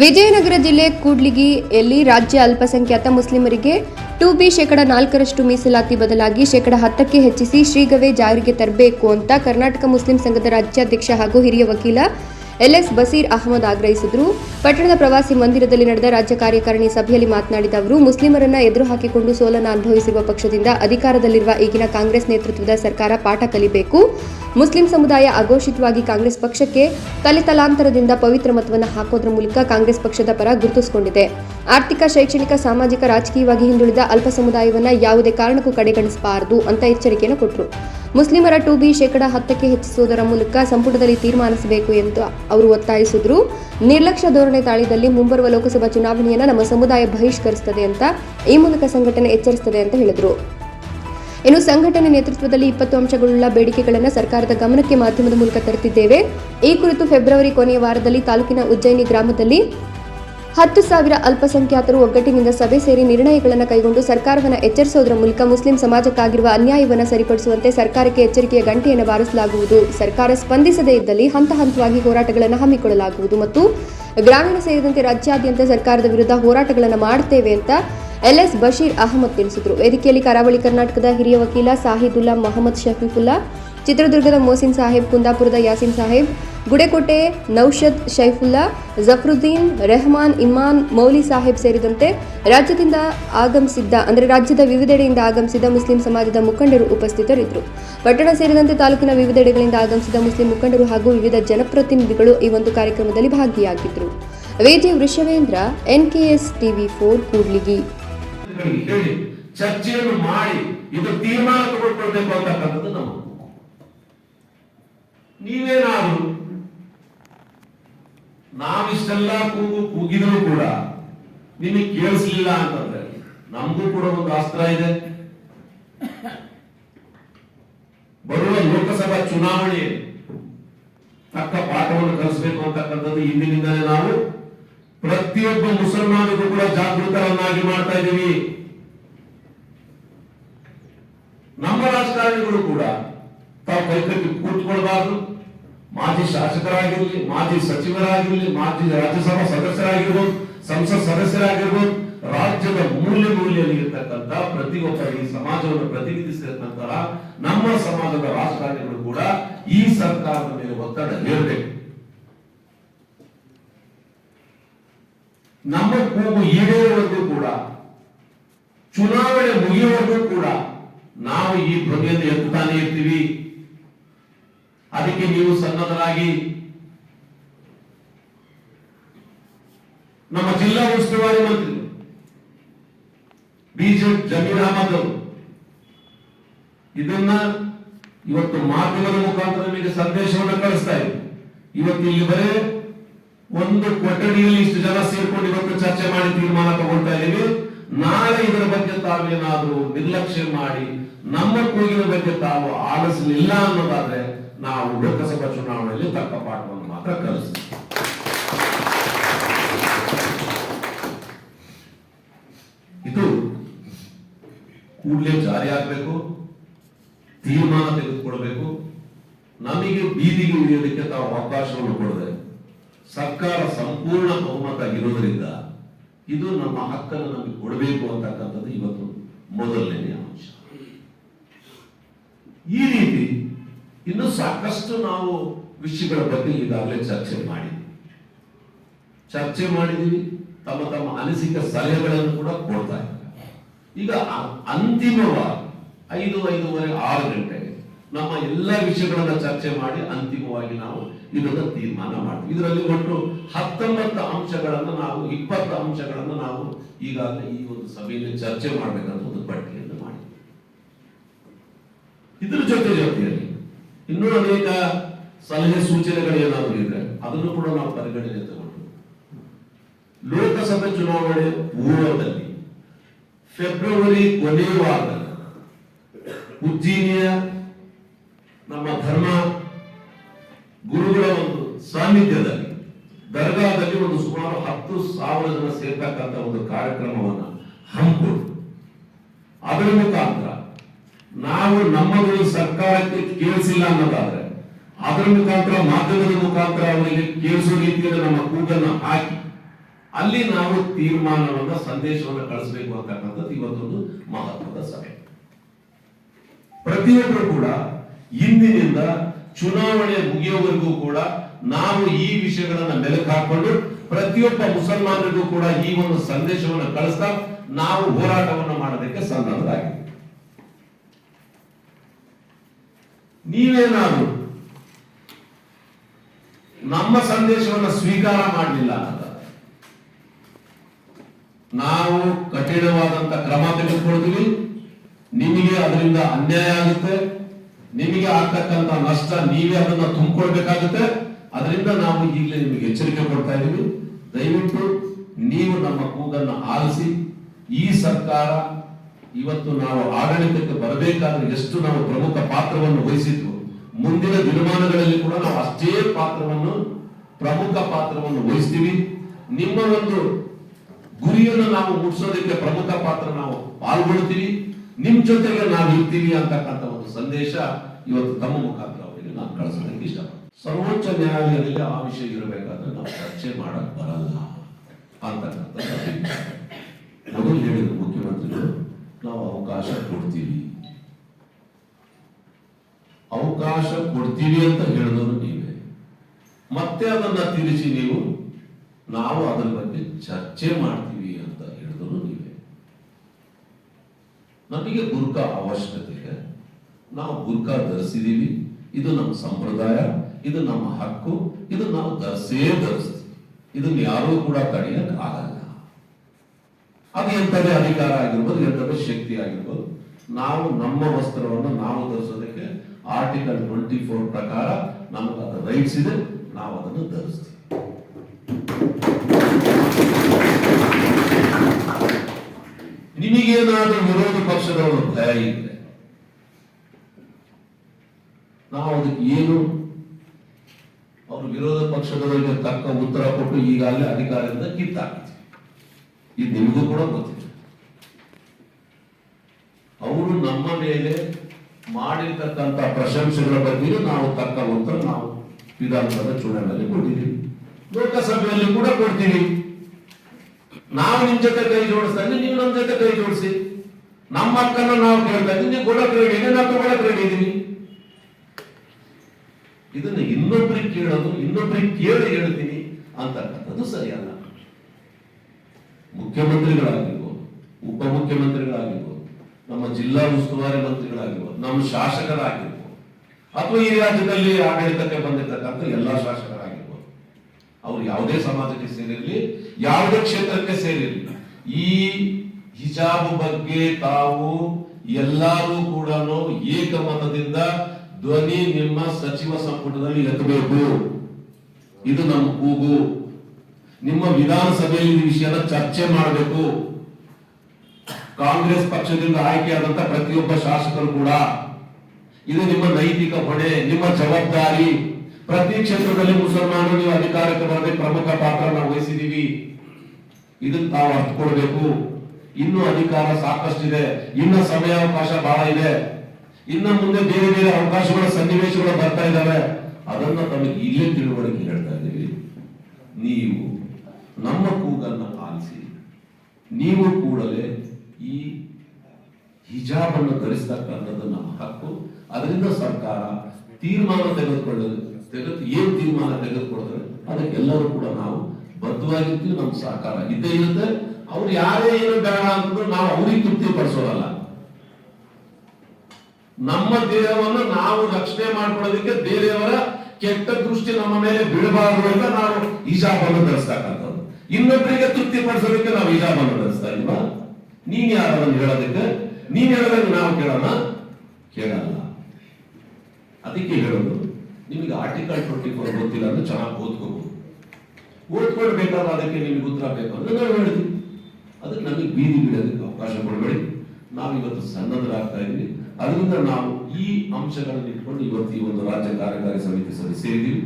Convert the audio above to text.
ವಿಜಯನಗರ ಜಿಲ್ಲೆ ಕೂಡ್ಲಿಗಿಯಲ್ಲಿ ರಾಜ್ಯ ಅಲ್ಪಸಂಖ್ಯಾತ ಮುಸ್ಲಿಮರಿಗೆ ಟು ಬಿ ಶೇಕಡ ನಾಲ್ಕರಷ್ಟು ಮೀಸಲಾತಿ ಬದಲಾಗಿ ಶೇಕಡ ಹತ್ತಕ್ಕೆ ಹೆಚ್ಚಿಸಿ ಶ್ರೀಗವೇ ಜಾರಿಗೆ ತರಬೇಕು ಅಂತ ಕರ್ನಾಟಕ ಮುಸ್ಲಿಂ ಸಂಘದ ರಾಜ್ಯಾಧ್ಯಕ್ಷ ಹಾಗೂ ಹಿರಿಯ ವಕೀಲ ಎಲ್ಎಸ್ ಬಸೀರ್ ಅಹಮದ್ ಆಗ್ರಹಿಸಿದರು. ಪಟ್ಟಣದ ಪ್ರವಾಸಿ ಮಂದಿರದಲ್ಲಿ ನಡೆದ ರಾಜ್ಯ ಕಾರ್ಯಕಾರಿಣಿ ಸಭೆಯಲ್ಲಿ ಮಾತನಾಡಿದ ಅವರು, ಮುಸ್ಲಿಮರನ್ನ ಎದುರು ಹಾಕಿಕೊಂಡು ಸೋಲನ್ನು ಅನುಭವಿಸಿರುವ ಪಕ್ಷದಿಂದ ಅಧಿಕಾರದಲ್ಲಿರುವ ಈಗಿನ ಕಾಂಗ್ರೆಸ್ ನೇತೃತ್ವದ ಸರ್ಕಾರ ಪಾಠ ಕಲಿಬೇಕು. ಮುಸ್ಲಿಂ ಸಮುದಾಯ ಅಘೋಷಿತವಾಗಿ ಕಾಂಗ್ರೆಸ್ ಪಕ್ಷಕ್ಕೆ ತಲೆತಲಾಂತರದಿಂದ ಪವಿತ್ರ ಮತವನ್ನು ಹಾಕೋದ್ರ ಮೂಲಕ ಕಾಂಗ್ರೆಸ್ ಪಕ್ಷದ ಪರ ಗುರುತಿಸಿಕೊಂಡಿದೆ. ಆರ್ಥಿಕ, ಶೈಕ್ಷಣಿಕ, ಸಾಮಾಜಿಕ, ರಾಜಕೀಯವಾಗಿ ಹಿಂದುಳಿದ ಅಲ್ಪ ಸಮುದಾಯವನ್ನು ಯಾವುದೇ ಕಾರಣಕ್ಕೂ ಕಡೆಗಣಿಸಬಾರದು ಅಂತ ಎಚ್ಚರಿಕೆಯನ್ನು ಕೊಟ್ಟರು ಮುಸ್ಲಿಮರ ಟು ಬಿ ಶೇಕಡ ಹತ್ತಕ್ಕೆ ಹೆಚ್ಚಿಸುವುದರ ಮೂಲಕ ಸಂಪುಟದಲ್ಲಿ ತೀರ್ಮಾನಿಸಬೇಕು ಎಂದು ಅವರು ಒತ್ತಾಯಿಸಿದ್ರು. ನಿರ್ಲಕ್ಷ್ಯ ಧೋರಣೆ ತಾಳಿದಲ್ಲಿ ಮುಂಬರುವ ಲೋಕಸಭಾ ಚುನಾವಣೆಯನ್ನು ನಮ್ಮ ಸಮುದಾಯ ಬಹಿಷ್ಕರಿಸುತ್ತದೆ ಅಂತ ಈ ಮೂಲಕ ಸಂಘಟನೆ ಎಚ್ಚರಿಸುತ್ತದೆ ಅಂತ ಹೇಳಿದರು. ಇನ್ನು ಸಂಘಟನೆ ನೇತೃತ್ವದಲ್ಲಿ ಇಪ್ಪತ್ತು ಅಂಶಗಳುಳ್ಳ ಬೇಡಿಕೆಗಳನ್ನು ಸರ್ಕಾರದ ಗಮನಕ್ಕೆ ಮಾಧ್ಯಮದ ಮೂಲಕ ತರುತ್ತಿದ್ದೇವೆ ಈ ಕುರಿತು ಫೆಬ್ರವರಿ ಕೊನೆಯ ವಾರದಲ್ಲಿ ತಾಲೂಕಿನ ಉಜ್ಜಯಿನಿ ಗ್ರಾಮದಲ್ಲಿ ಹತ್ತು ಸಾವಿರ ಅಲ್ಪಸಂಖ್ಯಾತರು ಒಗ್ಗಟ್ಟಿನಿಂದ ಸಭೆ ಸೇರಿ ನಿರ್ಣಯಗಳನ್ನು ಕೈಗೊಂಡು ಸರ್ಕಾರವನ್ನು ಎಚ್ಚರಿಸುವುದರ ಮೂಲಕ ಮುಸ್ಲಿಂ ಸಮಾಜಕ್ಕಾಗಿರುವ ಅನ್ಯಾಯವನ್ನು ಸರಿಪಡಿಸುವಂತೆ ಸರ್ಕಾರಕ್ಕೆ ಎಚ್ಚರಿಕೆಯ ಗಂಟೆಯನ್ನು ಬಾರಿಸಲಾಗುವುದು. ಸರ್ಕಾರ ಸ್ಪಂದಿಸದೇ ಇದ್ದಲ್ಲಿ ಹಂತ ಹಂತವಾಗಿ ಹೋರಾಟಗಳನ್ನು ಹಮ್ಮಿಕೊಳ್ಳಲಾಗುವುದು ಮತ್ತು ಗ್ರಾಮೀಣ ಸೇರಿದಂತೆ ರಾಜ್ಯಾದ್ಯಂತ ಸರ್ಕಾರದ ವಿರುದ್ಧ ಹೋರಾಟಗಳನ್ನು ಮಾಡುತ್ತೇವೆ ಅಂತ ಎಲ್ಎಸ್ ಬಶೀರ್ ಅಹಮದ್ ತಿಳಿಸಿದರು. ವೇದಿಕೆಯಲ್ಲಿ ಕರಾವಳಿ ಕರ್ನಾಟಕದ ಹಿರಿಯ ವಕೀಲ ಸಾಹಿದುಲ್ಲಾ ಮೊಹಮ್ಮದ್ ಶಫೀಫುಲ್ಲಾ ಚಿತ್ರದುರ್ಗದ ಮೋಸಿನ್ ಸಾಹೇಬ್, ಕುಂದಾಪುರದ ಯಾಸಿನ್ ಸಾಹೇಬ್, ಗುಡೆಕೋಟೆ ನೌಷದ್ ಶೈಫುಲ್ಲಾ, ಜಫರುದ್ದೀನ್ ರೆಹಮಾನ್ ಇಮಾನ್ ಮೌಲಿ ಸಾಹೇಬ್ ಸೇರಿದಂತೆ ರಾಜ್ಯದಿಂದ ಆಗಮಿಸಿದ್ದ, ಅಂದರೆ ರಾಜ್ಯದ ವಿವಿಧೆಡೆಯಿಂದ ಆಗಮಿಸಿದ ಮುಸ್ಲಿಂ ಸಮಾಜದ ಮುಖಂಡರು ಉಪಸ್ಥಿತರಿದ್ದರು. ಪಟ್ಟಣ ಸೇರಿದಂತೆ ತಾಲೂಕಿನ ವಿವಿಧೆಡೆಗಳಿಂದ ಆಗಮಿಸಿದ ಮುಸ್ಲಿಂ ಮುಖಂಡರು ಹಾಗೂ ವಿವಿಧ ಜನಪ್ರತಿನಿಧಿಗಳು ಈ ಒಂದು ಕಾರ್ಯಕ್ರಮದಲ್ಲಿ ಭಾಗಿಯಾಗಿದ್ದರು. ವೇದಿ Vrishavendra, NKS TV four, Kudligi. ಹೇಳಿ ಚರ್ಚೆಯನ್ನು ಮಾಡಿ ಇದು ತೀರ್ಮಾನ ತಗೊಳ್ಕೊಳ್ಬೇಕು ಅಂತಕ್ಕಂಥದ್ದು ನಮ್ಮ ನೀವೇನಾದ್ರು ನಾವಿಷ್ಟೆಲ್ಲ ಕೂಗು ಕೂಗಿದ್ರು ಕೂಡ ನಿಮಗೆ ಕೇಳಿಸ್ಲಿಲ್ಲ ಅಂತಂದ್ರೆ ನಮಗೂ ಕೂಡ ಒಂದು ಅಸ್ತ್ರ ಇದೆ. ಬರುವ ಲೋಕಸಭಾ ಚುನಾವಣೆ ತಕ್ಕ ಪಾಠವನ್ನು ಕಲಿಸಬೇಕು ಅಂತಕ್ಕಂಥದ್ದು ಇಂದಿನಿಂದಲೇ ನಾವು. ಪ್ರತಿಯೊಬ್ಬ ಮುಸಲ್ಮಾನರು ಕೂಡ ಜಾಗೃತರನ್ನಾಗಿ ಮಾಡ್ತಾ ಇದ್ದೀವಿ. ನಮ್ಮ ರಾಜಕಾರಣಿಗಳು ಕೂಡ ತಾವು ಕೈಕಟ್ಟಿ ಕೂತ್ಕೊಳ್ಬಾರ್ದು. ಮಾಜಿ ಶಾಸಕರಾಗಿರ್ಲಿ, ಮಾಜಿ ಸಚಿವರಾಗಿರ್ಲಿ, ಮಾಜಿ ರಾಜ್ಯಸಭಾ ಸದಸ್ಯರಾಗಿರ್ಬೋದು, ಸಂಸತ್ ಸದಸ್ಯರಾಗಿರ್ಬೋದು, ರಾಜ್ಯದ ಮೂಲೆ ಮೂಲೆಯಲ್ಲಿ ಇರ್ತಕ್ಕಂಥ ಪ್ರತಿಯೊಬ್ಬರ ಈ ಸಮಾಜವನ್ನು ಪ್ರತಿನಿಧಿಸಿರ್ತಕ್ಕಂತಹ ನಮ್ಮ ಸಮಾಜದ ರಾಜಕಾರಣಿಗಳು ಕೂಡ ಈ ಸರ್ಕಾರದ ಮೇಲೆ ಒತ್ತಡ ಹೇರಬೇಕು. ನಮ್ಮ ಕೂಗು ಈಡೇರುವವರೆಗೂ ಕೂಡ, ಚುನಾವಣೆ ಮುಗಿಯುವವರೆಗೂ ಕೂಡ ನಾವು ಈ ಧ್ವನಿಯನ್ನು ಎತ್ತುತ್ತಾನೆ ಇರ್ತೀವಿ. ಅದಕ್ಕೆ ನೀವು ಸನ್ನದ್ಧರಾಗಿ ನಮ್ಮ ಜಿಲ್ಲಾ ಉಸ್ತುವಾರಿ ಮಂತ್ರಿ ಬಿಜೆಪಿ ಜಮೀರ್ ಅಹಮದ್ ಅವರು ಇದನ್ನ ಇವತ್ತು ಮಾಧ್ಯಮದ ಮುಖಾಂತರ ನಿಮಗೆ ಸಂದೇಶವನ್ನು ಕಳಿಸ್ತಾ ಇದ್ದೀವಿ ಇವತ್ತು ಇಲ್ಲಿ ಬರೇ ಒಂದು ಕೊಠಡಿಯಲ್ಲಿ ಇಷ್ಟು ಜನ ಸೇರ್ಕೊಂಡು ಇವತ್ತು ಚರ್ಚೆ ಮಾಡಿ ತೀರ್ಮಾನ ತಗೊಳ್ತಾ ಇದ್ದೀವಿ. ನಾಳೆ ಇದರ ಬಗ್ಗೆ ತಾವೇನಾದ್ರೂ ನಿರ್ಲಕ್ಷ್ಯ ಮಾಡಿ ನಮ್ಮ ಕೂಗಿನ ಬಗ್ಗೆ ತಾವು ಆಲಿಸಲಿಲ್ಲ ಅನ್ನೋದಾದ್ರೆ ನಾವು ಲೋಕಸಭಾ ಚುನಾವಣೆಯಲ್ಲಿ ತಕ್ಕ ಪಾಠವನ್ನು ಮಾತ್ರ ಕಲಿಸ್ತೀವಿ. ಇದು ಕೂಡಲೇ ಜಾರಿ ಆಗ್ಬೇಕು, ತೀರ್ಮಾನ ತೆಗೆದುಕೊಳ್ಬೇಕು. ನಮಗೆ ಬೀದಿಗೆ ಇಳಿಯೋದಕ್ಕೆ ತಾವು ಅವಕಾಶವನ್ನು ಕೊಡದೆ ಸರ್ಕಾರ ಸಂಪೂರ್ಣ ಬಹುಮತ ಇರೋದ್ರಿಂದ ಇದು ನಮ್ಮ ಹಕ್ಕನ್ನು ನಮಗೆ ಕೊಡಬೇಕು ಅಂತಕ್ಕಂಥದ್ದು ಇವತ್ತು ಮೊದಲನೇ ಅಂಶ. ಈ ರೀತಿ ಇನ್ನು ಸಾಕಷ್ಟು ನಾವು ವಿಷಯಗಳ ಬಗ್ಗೆ ಈಗಾಗಲೇ ಚರ್ಚೆ ಮಾಡಿದ್ವಿ. ಚರ್ಚೆ ಮಾಡಿದೀವಿ, ತಮ್ಮ ತಮ್ಮ ಅನಿಸಿಕೆ ಸಲಹೆಗಳನ್ನು ಕೂಡ ಕೊಡ್ತಾ ಇದ್ದಾರೆ. ಈಗ ಅಂತಿಮವಾಗಿ ಐದು, ಐದೂವರೆ, ಆರು ಗಂಟೆಗೆ ನಮ್ಮ ಎಲ್ಲ ವಿಷಯಗಳನ್ನ ಚರ್ಚೆ ಮಾಡಿ ಅಂತಿಮವಾಗಿ ನಾವು ಇದನ್ನ ತೀರ್ಮಾನ ಮಾಡ್ತೀವಿ. ಇದರಲ್ಲಿ ಒಟ್ಟು ಹತ್ತೊಂಬತ್ತು ಅಂಶಗಳನ್ನು ನಾವು, ಇಪ್ಪತ್ತು ಅಂಶಗಳನ್ನು ನಾವು ಈಗಾಗಲೇ ಈ ಒಂದು ಸಭೆಯಲ್ಲಿ ಚರ್ಚೆ ಮಾಡಬೇಕಂತ ಒಂದು ಪಟ್ಟಿಯನ್ನು ಮಾಡಿ ಇದ್ರ ಜೊತೆ ಜೊತೆಯಲ್ಲಿ ಇನ್ನೂ ಅನೇಕ ಸಲಹೆ ಸೂಚನೆಗಳು ಏನಾದರೂ ಇದೆ ಅದನ್ನು ಕೂಡ ನಾವು ಪರಿಗಣನೆ ತಗೊಂಡು. ಲೋಕಸಭೆ ಚುನಾವಣೆ ಪೂರ್ವದಲ್ಲಿ ಫೆಬ್ರವರಿ ಕೊನೆಯ ವಾರದಲ್ಲಿ ಉಜ್ಜೀನಿಯ ನಮ್ಮ ಧರ್ಮ ಗುರುಗಳ ಒಂದು ಸಾನ್ನಿಧ್ಯದಲ್ಲಿ, ದರ್ಗಾದಲ್ಲಿ ಒಂದು ಸುಮಾರು ಹತ್ತು ಸಾವಿರ ಜನ ಸೇರ್ತಕ್ಕಂಥ ಒಂದು ಕಾರ್ಯಕ್ರಮವನ್ನ ಹಮ್ಮಿಕೊಂಡು ಅದರ ಮುಖಾಂತರ ನಾವು ನಮ್ಮಗಳು ಸರ್ಕಾರಕ್ಕೆ ಕೇಳಿಸಿಲ್ಲ ಅನ್ನೋದಾದ್ರೆ, ಅದರ ಮುಖಾಂತರ, ಮಾಧ್ಯಮದ ಮುಖಾಂತರ ಅವರಿಗೆ ಕೇಳಿಸೋ ರೀತಿಯಲ್ಲಿ ನಮ್ಮ ಕೂಗನ್ನು ಹಾಕಿ, ಅಲ್ಲಿ ನಾವು ತೀರ್ಮಾನವನ್ನ, ಸಂದೇಶವನ್ನ ಕಳಿಸಬೇಕು ಅಂತಕ್ಕಂಥದ್ದು ಇವತ್ತೊಂದು ಮಹತ್ವದ ಸಭೆ. ಪ್ರತಿಯೊಬ್ಬರು ಕೂಡ ಇಂದಿನಿಂದ ಚುನಾವಣೆ ಮುಗಿಯೋವರೆಗೂ ಕೂಡ ನಾವು ಈ ವಿಷಯಗಳನ್ನ ಮೆಲುಕು ಹಾಕೊಂಡು ಪ್ರತಿಯೊಬ್ಬ ಮುಸಲ್ಮಾನರಿಗೂ ಕೂಡ ಈ ಒಂದು ಸಂದೇಶವನ್ನು ಕಳಿಸ್ತಾ ನಾವು ಹೋರಾಟವನ್ನು ಮಾಡೋದಕ್ಕೆ ಸನ್ನದ್ಧರಾಗಿದೆ ನೀವೇನಾದ್ರು ನಮ್ಮ ಸಂದೇಶವನ್ನು ಸ್ವೀಕಾರ ಮಾಡಲಿಲ್ಲ ನಾವು ಕಠಿಣವಾದಂತ ಕ್ರಮ ತೆಗೆದುಕೊಳ್ತೀವಿ ನಿಮಗೆ ಅದರಿಂದ ಅನ್ಯಾಯ ಆಗುತ್ತೆ. ನಿಮಗೆ ಆಗ್ತಕ್ಕಂತ ನಷ್ಟ ನೀವೇ ಅದನ್ನ ತುಂಬಿಕೊಳ್ಬೇಕಾಗುತ್ತೆ. ಅದರಿಂದ ನಾವು ಈಗಲೇ ನಿಮಗೆ ಎಚ್ಚರಿಕೆ ಕೊಡ್ತಾ ಇದ್ದೀವಿ ದಯವಿಟ್ಟು ನೀವು ನಮ್ಮ ಕೂಗನ್ನು ಆಲಿಸಿ ಈ ಸರ್ಕಾರ ಇವತ್ತು ನಾವು ಆಡಳಿತಕ್ಕೆ ಬರಬೇಕಾದ್ರೆ ಎಷ್ಟು ನಾವು ಪ್ರಮುಖ ಪಾತ್ರವನ್ನು ವಹಿಸಿದ್ವು. ಮುಂದಿನ ದಿನಮಾನಗಳಲ್ಲಿ ಕೂಡ ನಾವು ಅಷ್ಟೇ ಪಾತ್ರವನ್ನು, ಪ್ರಮುಖ ಪಾತ್ರವನ್ನು ವಹಿಸ್ತೀವಿ. ನಿಮ್ಮ ಒಂದು ಗುರಿಯನ್ನು ನಾವು ಮುಟ್ಸೋದಕ್ಕೆ ಪ್ರಮುಖ ಪಾತ್ರ ನಾವು ಪಾಲ್ಗೊಳ್ತೀವಿ. ನಿಮ್ ಜೊತೆಗೆ ನಾವು ಇರ್ತೀವಿ ಅಂತಕ್ಕಂಥ ಒಂದು ಸಂದೇಶ ಇವತ್ತು ತಮ್ಮ ಮುಖಾಂತರ ಅವರಿಗೆ ನಾನು ಕಳಿಸೋದಕ್ಕೆ ಇಷ್ಟಪಡ್ತೀನಿ. ಸರ್ವೋಚ್ಚ ನ್ಯಾಯಾಲಯದಲ್ಲಿ ಆ ವಿಷಯ ಇರಬೇಕಾದ್ರೆ ನಾವು ಚರ್ಚೆ ಮಾಡಕ್ ಬರಲ್ಲ ಅಂತಕ್ಕಂಥ ಮೊದಲು ಹೇಳಿದ್ರು ಮುಖ್ಯಮಂತ್ರಿಗಳು, ನಾವು ಅವಕಾಶ ಕೊಡ್ತೀವಿ. ಅವಕಾಶ ಕೊಡ್ತೀವಿ ಅಂತ ಹೇಳಿದವರು ನೀವೇ. ಮತ್ತೆ ಅದನ್ನ ತಿಳಿಸಿ ನೀವು, ನಾವು ಅದರ ಬಗ್ಗೆ ಚರ್ಚೆ ಮಾಡ್ತೀವಿ ಅಂತ ಹೇಳಿದ್ರು ನೀವೇ. ನಮಗೆ ಗುರುಕ ಅವಶ್ಯಕತೆ ಇದೆ. ನಾವು ಬುರ್ಕಾ ಧರಿಸಿದೀವಿ. ಇದು ನಮ್ಮ ಸಂಪ್ರದಾಯ, ಇದು ನಮ್ಮ ಹಕ್ಕು, ಇದು ನಾವು ಧರಿಸೇ ಧರಿಸ್ತೀವಿ. ಇದನ್ನ ಯಾರೂ ಕೂಡ ತಡೆಯಕ್ ಆಗಲ್ಲ. ಅದು ಎಂಥದೇ ಅಧಿಕಾರ ಆಗಿರ್ಬೋದು, ಎಂಥದೇ ಶಕ್ತಿ ಆಗಿರ್ಬೋದು. ನಾವು ನಮ್ಮ ವಸ್ತ್ರವನ್ನು ನಾವು ಧರಿಸೋದಕ್ಕೆ ಆರ್ಟಿಕಲ್ ಟ್ವೆಂಟಿ ಫೋರ್ ಪ್ರಕಾರ ನಮಗೆ ಅದು ರೈಟ್ಸ್ ಇದೆ, ನಾವು ಅದನ್ನು ಧರಿಸ್ತೀವಿ. ನಿಮಗೇನಾದ್ರೂ ವಿರೋಧ ಪಕ್ಷದವರು ಭಯ ಇದ್ರೆ ನಾವು ಅದಕ್ಕೆ ಏನು? ಅವರು ವಿರೋಧ ಪಕ್ಷದವರಿಗೆ ತಕ್ಕ ಉತ್ತರ ಕೊಟ್ಟು ಈಗಾಗಲೇ ಅಧಿಕಾರದಿಂದ ಕಿತ್ತಾಕ್ತೀವಿ ಇದು ನಿಮಗೂ ಕೂಡ ಗೊತ್ತಿದೆ. ಅವರು ನಮ್ಮ ಮೇಲೆ ಮಾಡಿರ್ತಕ್ಕಂಥ ಪ್ರಶಂಸೆಗಳ ಬಗ್ಗೆ ನಾವು ತಕ್ಕ ಉತ್ತರ ನಾವು ವಿಧಾನಸಭೆ ಚುನಾವಣೆಯಲ್ಲಿ ಕೊಟ್ಟಿದ್ದೀವಿ. ಲೋಕಸಭೆಯಲ್ಲಿ ಕೂಡ ಕೊಡ್ತೀವಿ. ನಾವು ನಿಮ್ ಜೊತೆ ಕೈ ಜೋಡಿಸ್ತಾ ನೀವು ನಮ್ಮ ಜೊತೆ ಕೈ ಜೋಡಿಸಿ. ನಮ್ಮ ಅಕ್ಕನ ನಾವು ಕೇಳ್ತಾ ಇದ್ದೀವಿ, ನೀವು ಕೂಡ ರೆಡಿ ಇದೆ ನಾವು ಇದೀವಿ ಇದನ್ನ ಇನ್ನೊಬ್ರಿಗೆ ಕೇಳೋದು, ಇನ್ನೊಬ್ರಿಗೆ ಕೇಳಿ ಹೇಳ್ತೀನಿ ಅಂತಕ್ಕಂಥದ್ದು ಸರಿಯಲ್ಲ. ಮುಖ್ಯಮಂತ್ರಿಗಳಾಗಿರ್ಬೋದು, ಉಪಮುಖ್ಯಮಂತ್ರಿಗಳಾಗಿರ್ಬೋದು, ನಮ್ಮ ಜಿಲ್ಲಾ ಉಸ್ತುವಾರಿ ಮಂತ್ರಿಗಳಾಗಿರ್ಬೋದು, ನಮ್ಮ ಶಾಸಕರಾಗಿರ್ಬೋದು, ಅಥವಾ ಈ ರಾಜ್ಯದಲ್ಲಿ ಆಡಳಿತಕ್ಕೆ ಬಂದಿರತಕ್ಕಂಥ ಎಲ್ಲಾ ಶಾಸಕರಾಗಿರ್ಬೋದು, ಅವ್ರು ಯಾವುದೇ ಸಮಾಜಕ್ಕೆ ಸೇರಿರಲಿ, ಯಾವುದೇ ಕ್ಷೇತ್ರಕ್ಕೆ ಸೇರಿರಲಿ, ಈ ಹಿಜಾಬ್ ಬಗ್ಗೆ ತಾವು ಎಲ್ಲರೂ ಕೂಡ ಏಕಮತದಿಂದ ಧ್ವನಿ ನಿಮ್ಮ ಸಚಿವ ಸಂಪುಟದಲ್ಲಿ ಎತ್ತಬೇಕು. ಇದು ನಮ್ಮ ಕೂಗು. ನಿಮ್ಮ ವಿಧಾನಸಭೆಯಲ್ಲಿ ಈ ವಿಷಯನ ಚರ್ಚೆ ಮಾಡಬೇಕು. ಕಾಂಗ್ರೆಸ್ ಪಕ್ಷದಿಂದ ಆಯ್ಕೆಯಾದಂತ ಪ್ರತಿಯೊಬ್ಬ ಶಾಸಕರು ಕೂಡ ಇದು ನಿಮ್ಮ ನೈತಿಕ ಹೊಣೆ, ನಿಮ್ಮ ಜವಾಬ್ದಾರಿ. ಪ್ರತಿ ಕ್ಷೇತ್ರದಲ್ಲಿ ಮುಸಲ್ಮಾನರು ನೀವು ಅಧಿಕಾರಕ್ಕೆ ಬರದೆ ಪ್ರಮುಖ ಪಾತ್ರ ನಾವು ವಹಿಸಿದೀವಿ ಇದನ್ನು ತಾವು ಅರ್ಥ ಕೊಡಬೇಕು. ಇನ್ನು ಅಧಿಕಾರ ಸಾಕಷ್ಟಿದೆ. ಇನ್ನು ಸಮಯಾವಕಾಶ ಬಹಳ ಇದೆ. ಇನ್ನು ಮುಂದೆ ಬೇರೆ ಬೇರೆ ಅವಕಾಶಗಳ, ಸನ್ನಿವೇಶಗಳು ಬರ್ತಾ ಇದ್ದಾವೆ. ಅದನ್ನ ತಮಗೆ ಇಲ್ಲೇ ತಿಳುವಳಿಕೆ ಹೇಳ್ತಾ ಇದ್ದೀವಿ. ನೀವು ನಮ್ಮ ಕೂಗನ್ನ ಆಲಿಸಿ ನೀವು ಕೂಡಲೇ ಈ ಹಿಜಾಬ್ ಅನ್ನು ನಮ್ಮ ಹಕ್ಕು. ಅದರಿಂದ ಸರ್ಕಾರ ತೀರ್ಮಾನ ತೆಗೆದುಕೊಳ್ಳಲು ತೆಗೆದು, ಏನ್ ತೀರ್ಮಾನ ತೆಗೆದುಕೊಳ್ಳದ್ರೆ ಅದಕ್ಕೆಲ್ಲರೂ ಕೂಡ ನಾವು ಬದ್ಧವಾಗಿರ್ತೀವಿ ನಮ್ಮ ಸಹಕಾರ ಇದ್ದೇ ಇರುತ್ತೆ. ಅವ್ರು ಯಾರೇ ಏನು ಬೇಡ ಅಂತಂದ್ರೆ ನಾವು ಅವ್ರಿಗೆ ತೃಪ್ತಿ ಪಡಿಸೋದಲ್ಲ ನಮ್ಮ ದೇಹವನ್ನು ನಾವು ರಕ್ಷಣೆ ಮಾಡ್ಕೊಳ್ಳೋದಕ್ಕೆ ಬೇರೆಯವರ ಕೆಟ್ಟ ದೃಷ್ಟಿ ನಮ್ಮ ಮೇಲೆ ಬೀಳಬಾರದು ಅಂತ ನಾವು ಈಜಾಬನ್ನು ಧರಿಸ್ತಕ್ಕಂಥದ್ದು ಇನ್ನೊಬ್ಬರಿಗೆ ತೃಪ್ತಿ ಪಡಿಸೋದಕ್ಕೆ ನಾವು ಈಜಾಬನ್ನು ಧರಿಸ್ತಾ ಇಲ್ವಾ? ನೀನ್ ಯಾರನ್ನು ಹೇಳೋದಕ್ಕೆ? ನೀನ್ ಹೇಳೋದಕ್ಕೆ ನಾವು ಕೇಳೋಣ? ಕೇಳಲ್ಲ. ಅದಕ್ಕೆ ಹೇಳೋದು, ನಿಮಗೆ ಆರ್ಟಿಕಲ್ ಟ್ವೆಂಟಿ ಫೋರ್ ಗೊತ್ತಿಲ್ಲ ಅಂದ್ರೆ ಚೆನ್ನಾಗಿ ಓದ್ಕೋಬಹುದು ಓದ್ಕೊಳ್ಬೇಕಾದ್ರೆ ಅದಕ್ಕೆ ನಿಮ್ಗೆ ಉತ್ತರ ಬೇಕು ಅಂದ್ರೆ ನಾವು ಹೇಳಿದ್ವಿ ಅದಕ್ಕೆ ನಮಗೆ ಬೀದಿ ಬಿಡೋದಕ್ಕೆ ಅವಕಾಶ ಕೊಡಬೇಡಿ. ನಾವು ಇವತ್ತು ಇದ್ವಿ ಅದರಿಂದ ನಾವು ಈ ಅಂಶಗಳನ್ನು ಇಟ್ಕೊಂಡು ಇವತ್ತು ಈ ಒಂದು ರಾಜ್ಯ ಕಾರ್ಯಕಾರಿ ಸಮಿತಿ ಸಭೆ ಸೇರಿದ್ದೀವಿ